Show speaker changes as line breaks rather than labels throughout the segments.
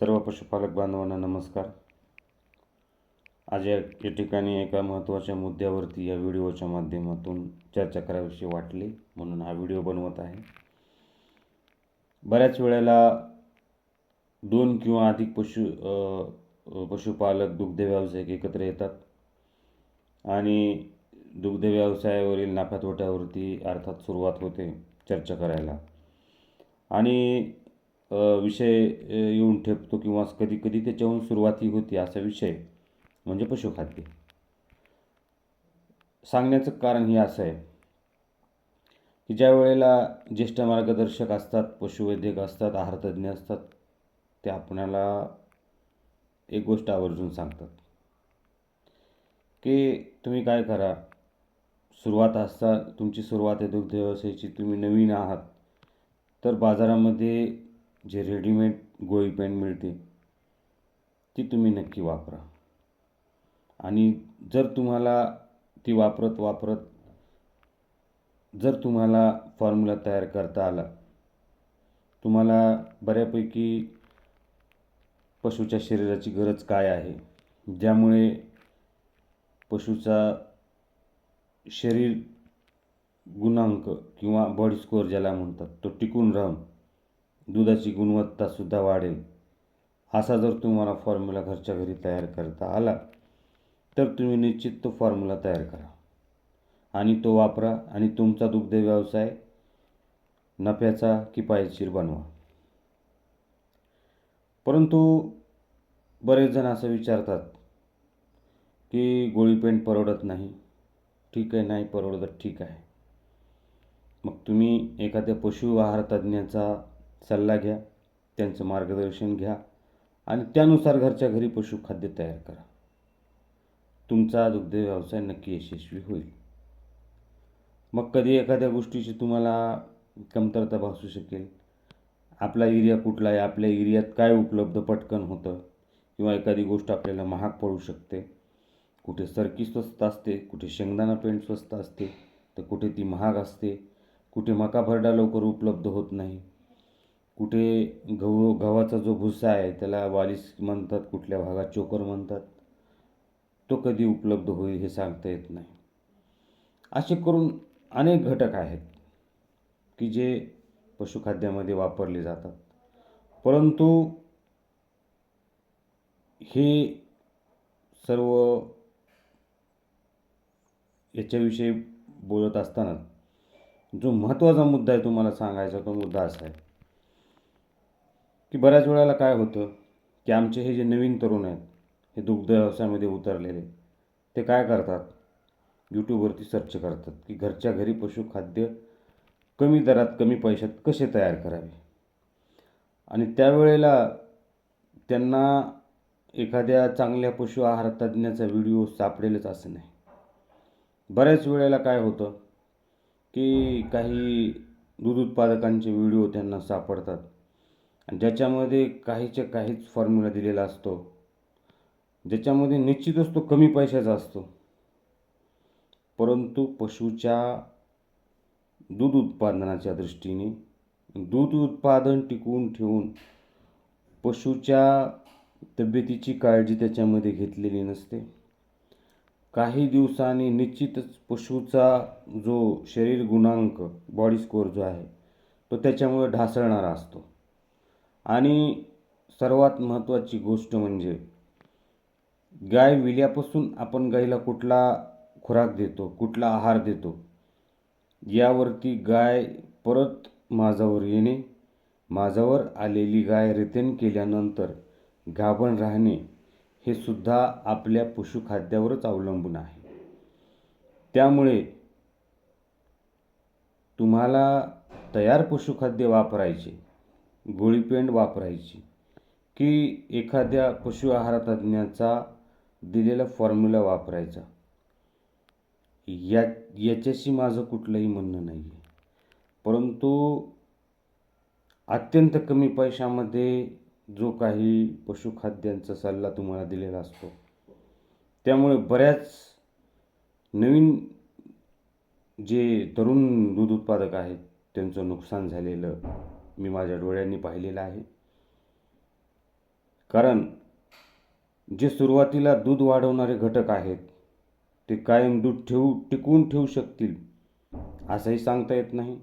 सर्व पशुपालक बांधवांना नमस्कार. आज या ठिकाणी एका महत्त्वाच्या मुद्द्यावरती या व्हिडिओच्या माध्यमातून चर्चा करावीशी वाटली म्हणून हा व्हिडिओ बनवत आहे. बऱ्याच वेळेला दोन किंवा अधिक पशु पशुपालक दुग्ध व्यावसायिक एकत्र येतात आणि दुग्ध व्यवसायावरील नफ्या तोट्यावरती अर्थात सुरुवात होते चर्चा करायला. आणि विषय येऊन ठेपतो किंवा कधी कधी त्याच्याहून सुरुवाती होती असा विषय म्हणजे पशुखाद्य. सांगण्याचं कारण हे असं आहे की ज्या वेळेला ज्येष्ठ मार्गदर्शक असतात पशुवैद्यक असतात आहारतज्ञ असतात ते आपणाला एक गोष्ट आवर्जून सांगतात की तुम्ही काय करा सुरुवात असता तुमची सुरुवात आहे दुग्ध व्यवसायाची तुम्ही नवीन आहात तर बाजारामध्ये जे रेडीमेड गोळी पेन मिळते ती तुम्ही नक्की वापरा. आणि जर तुम्हाला ती वापरत वापरत जर तुम्हाला फॉर्म्युला तयार करता आला तुम्हाला बऱ्यापैकी पशुच्या शरीराची गरज काय आहे? ज्यामुळे पशुचा शरीर गुणांक किंवा बॉडी स्कोअर ज्याला म्हणतात तो टिकून राहून दुधाची गुणवत्तासुद्धा वाढेल. असा जर तुम्हाला फॉर्म्युला घरच्या घरी तयार करता आला तर तुम्ही निश्चित तो फॉर्म्युला तयार करा. आणि तो वापरा आणि तुमचा दुग्ध व्यवसाय नफ्याचा किफायतशीर बनवा. परंतु बरेच जण असं विचारतात की गोळीपेंट परवडत नाही. ठीक आहे नाही परवडत ठीक आहे. मग तुम्ही एखाद्या पशु आहार तज्ज्ञाचा सल्ला घ्या त्यांचं मार्गदर्शन घ्या आणि त्यानुसार घरच्या घरी पशुखाद्य तयार करा. तुमचा दुग्ध व्यवसाय नक्की यशस्वी होईल. मग कधी एखाद्या गोष्टीची तुम्हाला कमतरता भासू शकेल? आपला एरिया कुठला आहे? आपल्या एरियात काय उपलब्ध पटकन होतं? किंवा एखादी गोष्ट आपल्याला महाग पडू शकते. कुठे सरकी स्वस्त असते कुठे शेंगदाणा पेंट स्वस्त असते तर कुठे ती महाग असते. कुठे मका भरडा लवकर उपलब्ध होत नाही. कुठे गहू गव्हाचा जो भुसा आहे त्याला वालीस म्हणतात कुठल्या भागात चोकर म्हणतात तो कधी उपलब्ध होईल हे सांगता येत नाही. असे करून अनेक घटक आहेत की जे पशुखाद्यामध्ये वापरले जातात. परंतु हे सर्व याच्याविषयी बोलत असताना जो महत्त्वाचा मुद्दा आहे तुम्हाला सांगायचा तो मुद्दा असा आहे. की बऱ्याच वेळेला काय होतं की आमचे हे जे नवीन तरुण आहेत हे दुग्ध व्यवसायामध्ये उतरलेले ते काय करतात? यूट्यूबवरती सर्च करतात की घरच्या घरी पशुखाद्य कमी दरात कमी पैशात कसे तयार करावे? आणि त्यावेळेला त्यांना एखाद्या चांगल्या पशु आहार तज्ज्ञाचा व्हिडिओ सापडेलच असं नाही. बऱ्याच वेळेला काय होतं की काही दूध उत्पादकांचे व्हिडिओ त्यांना सापडतात. ज्याच्यामध्ये काहीच्या काहीच फॉर्म्युला दिलेला असतो. ज्याच्यामध्ये निश्चितच तो कमी पैशाचा असतो. परंतु पशुच्या दूध उत्पादनाच्या दृष्टीने दूध उत्पादन टिकवून ठेवून पशुच्या तब्येतीची काळजी त्याच्यामध्ये घेतलेली नसते. काही दिवसांनी निश्चितच पशुचा जो शरीर गुणांक बॉडी स्कोअर जो आहे तो त्याच्यामुळे ढासळणारा असतो. आणि सर्वात महत्त्वाची गोष्ट म्हणजे गाय विल्यापासून आपण गाईला कुठला खुराक देतो कुठला आहार देतो यावरती गाय परत माझावर येणे माझावर आलेली गाय रितेन केल्यानंतर गाभण राहणे हे सुद्धा आपल्या पशुखाद्यावरच अवलंबून आहे. त्यामुळे तुम्हाला तयार पशुखाद्य वापरायचे गोळीपेंड वापरायची. की एखाद्या पशु आहार तज्ज्ञाचा दिलेला फॉर्म्युला वापरायचा. या याच्याशी माझं कुठलंही म्हणणं नाही आहे परंतु अत्यंत कमी पैशामध्ये जो काही पशुखाद्यांचा सल्ला तुम्हाला दिलेला असतो त्यामुळे बऱ्याच नवीन जे तरुण दूध उत्पादक आहेत त्यांचं नुकसान झालेलं मी माझ्या डोळ्यांनी पाहिलेलं आहे. कारण जे सुरुवातीला दूध वाढवणारे घटक आहेत ते कायम दूध ठेवू टिकून ठेवू शकतील असंही सांगता येत नाही.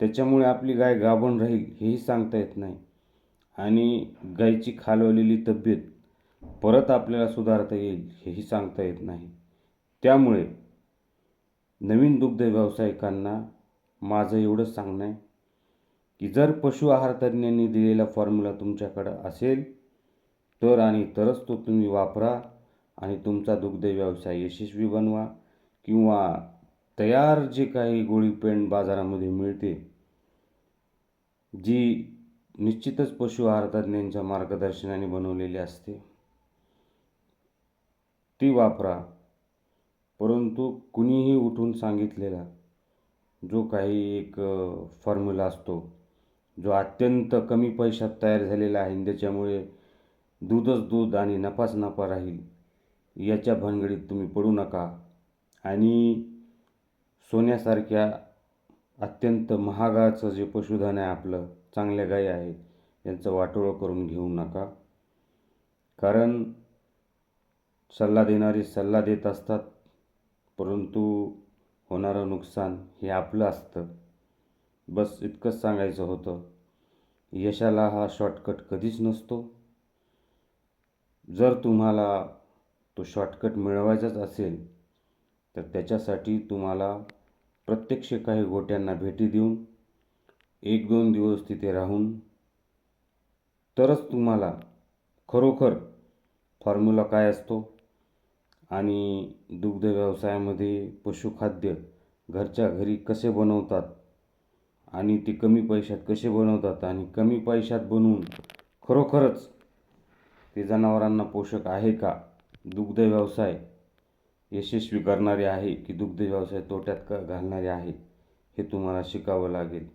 त्याच्यामुळे आपली गाय गाभण राहील हेही सांगता येत नाही. आणि गायची खालवलेली तब्येत परत आपल्याला सुधारता येईल हेही सांगता येत नाही. त्यामुळे नवीन दुग्ध व्यावसायिकांना माझं एवढंच सांगणं आहे. की जर पशु आहार तज्ज्ञांनी दिलेला फॉर्म्युला तुमच्याकडं असेल तर आणि तरच तो तुम्ही वापरा आणि तुमचा दुग्ध व्यवसाय यशस्वी बनवा किंवा तयार जे काही गोळी पेंड बाजारामध्ये मिळते जी निश्चितच पशु आहार तज्ज्ञांच्या मार्गदर्शनाने बनवलेली असते ती वापरा. परंतु कुणीही उठून सांगितलेला जो काही एक फॉर्म्युला असतो जो अत्यंत कमी पैशात तयार झालेला आहे आणि त्याच्यामुळे दूधच दूध आणि नफाच नफा राहील याच्या भानगडीत तुम्ही पडू नका. आणि सोन्यासारख्या अत्यंत महागाचं जे पशुधन आहे आपलं चांगल्या गायी आहेत यांचं वाटोळं करून घेऊ नका. कारण सल्ला देणारे सल्ला देत असतात परंतु होणारं नुकसान हे आपलं असतं. बस इतकंच सांगायचं होतं. यशाला हा शॉर्टकट कधीच नसतो. जर तुम्हाला तो शॉर्टकट मिळवायचाच असेल तर त्याच्यासाठी तुम्हाला प्रत्यक्ष काही गोट्यांना भेटी देऊन एक दोन दिवस तिथे राहून तरच तुम्हाला खरोखर फॉर्म्युला काय असतो आणि दुग्ध व्यवसायामध्ये पशुखाद्य घरच्या घरी कसे बनवतात आणि ते कमी पैशात कसे बनवतात आणि कमी पैशात बनवून खरोखरच ते जनावरांना पोषक आहे का? दुग्ध व्यवसाय यशस्वी करणारे आहे की दुग्ध व्यवसाय तोट्यात का घालणारे आहे हे तुम्हाला शिकावं लागेल.